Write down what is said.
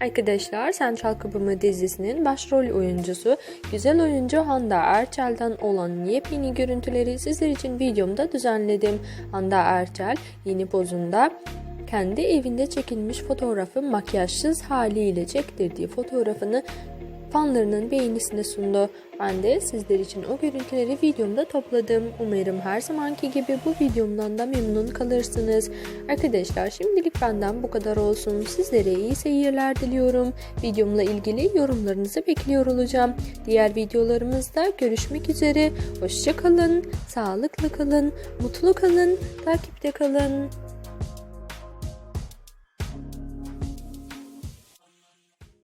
Arkadaşlar Sen Çal Kapımı dizisinin başrol oyuncusu güzel oyuncu Hande Erçel'den olan yepyeni görüntüleri sizler için videomda düzenledim. Hande Erçel yeni pozunda kendi evinde çekilmiş fotoğrafı makyajsız haliyle çektirdiği fotoğrafını fanlarının beğenisine sundu. Ben de sizler için o görüntüleri videomda topladım. Umarım her zamanki gibi bu videomdan da memnun kalırsınız. Arkadaşlar şimdilik benden bu kadar olsun. Sizlere iyi seyirler diliyorum. Videomla ilgili yorumlarınızı bekliyor olacağım. Diğer videolarımızda görüşmek üzere. Hoşça kalın, sağlıklı kalın, mutlu kalın, takipte kalın.